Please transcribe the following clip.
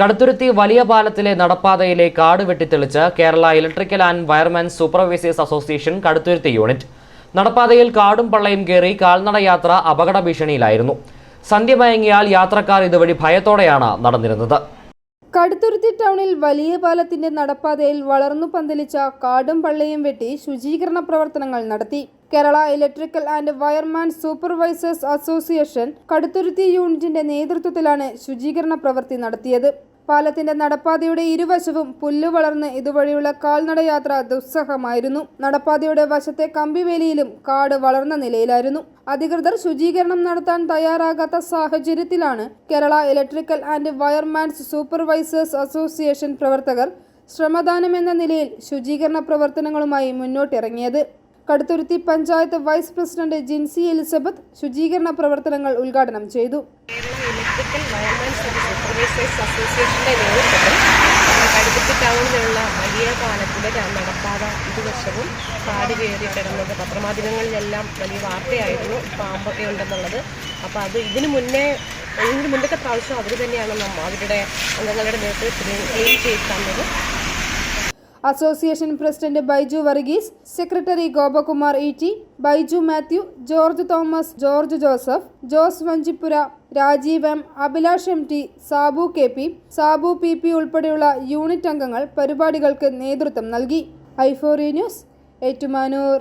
കടുത്തുരുത്തി വലിയ പാലത്തിലെ നടപ്പാതയിലെ കാട് വെട്ടിത്തെളിച്ച് Kerala electrical and wireman supervisors association Kaduthuruthy unit. നടപ്പാതയിൽ കാടും പള്ളയും കയറി കാൽനട യാത്ര അപകട ഭീഷണിയിലായിരുന്നു. സന്ധ്യ മയങ്ങിയാൽ യാത്രക്കാർ ഇതുവഴി ഭയത്തോടെയാണ് നടന്നിരുന്നത്. കടുത്തുരുത്തി ടൗണിൽ വലിയ പാലത്തിന്റെ നടപ്പാതയിൽ വളർന്നു പന്തലിച്ച കാടും പള്ളയും വെട്ടി ശുചീകരണ പ്രവർത്തനങ്ങൾ നടത്തി. Kerala electrical and wireman supervisors association Kaduthuruthy യൂണിറ്റിന്റെ നേതൃത്വത്തിലാണ് ശുചീകരണ പ്രവൃത്തി നടത്തിയത്. പാലത്തിന്റെ നടപ്പാതയുടെ ഇരുവശവും പുല്ലു വളർന്ന് ഇതുവഴിയുള്ള കാൽനടയാത്ര ദുസ്സഹമായിരുന്നു. നടപ്പാതയുടെ വശത്തെ കമ്പിവേലിയിലും കാട് വളർന്ന നിലയിലായിരുന്നു. അധികൃതർ ശുചീകരണം നടത്താൻ തയ്യാറാകാത്ത സാഹചര്യത്തിലാണ് Kerala electrical and wireman's supervisors association പ്രവർത്തകർ ശ്രമദാനം എന്ന നിലയിൽ ശുചീകരണ പ്രവർത്തനങ്ങളുമായി മുന്നോട്ടിറങ്ങിയത്. Kaduthuruthy panchayat vice president Jincy Elizabeth ശുചീകരണ പ്രവർത്തനങ്ങൾ ഉദ്ഘാടനം ചെയ്തു. കേരള ഇലക്ട്രിക്കൽ സൂപ്പർവൈസേഴ്സ് അസോസിയേഷന്റെ നേതൃത്വത്തിൽ കടുപ്പത്തി ടൗണിലുള്ള വലിയ പാലത്തിന്റെ നടപ്പാത ഇരുവശവും കാട് കയറി കിടന്നത്. പത്രമാധ്യമങ്ങളിലെല്ലാം വലിയ വാർത്തയായിരുന്നു പാമ്പൊക്കെ ഉണ്ടെന്നുള്ളത്. അപ്പോൾ അത് ഇതിനു മുന്നേ ഇതിന് മുന്നത്തെ പ്രാവശ്യം അവർ തന്നെയാണ് നമ്മൾ അവരുടെ അംഗങ്ങളുടെ നേതൃത്വത്തിൽ ക്ലീൻ ചെയ്ത് തന്നത്. Association president Baiju Varghese secretary Gopakumar T Baiju Mathew George Thomas George Joseph Jose Vanchippura Rajeev M Abhilash M T Sabu K P Sabu P P ഉൾപ്പെടെയുള്ള യൂണിറ്റ് അംഗങ്ങൾ പരിപാടികൾക്ക് നേതൃത്വം നൽകി. ഐഫോറി ന്യൂസ് ഏറ്റുമാനൂർ.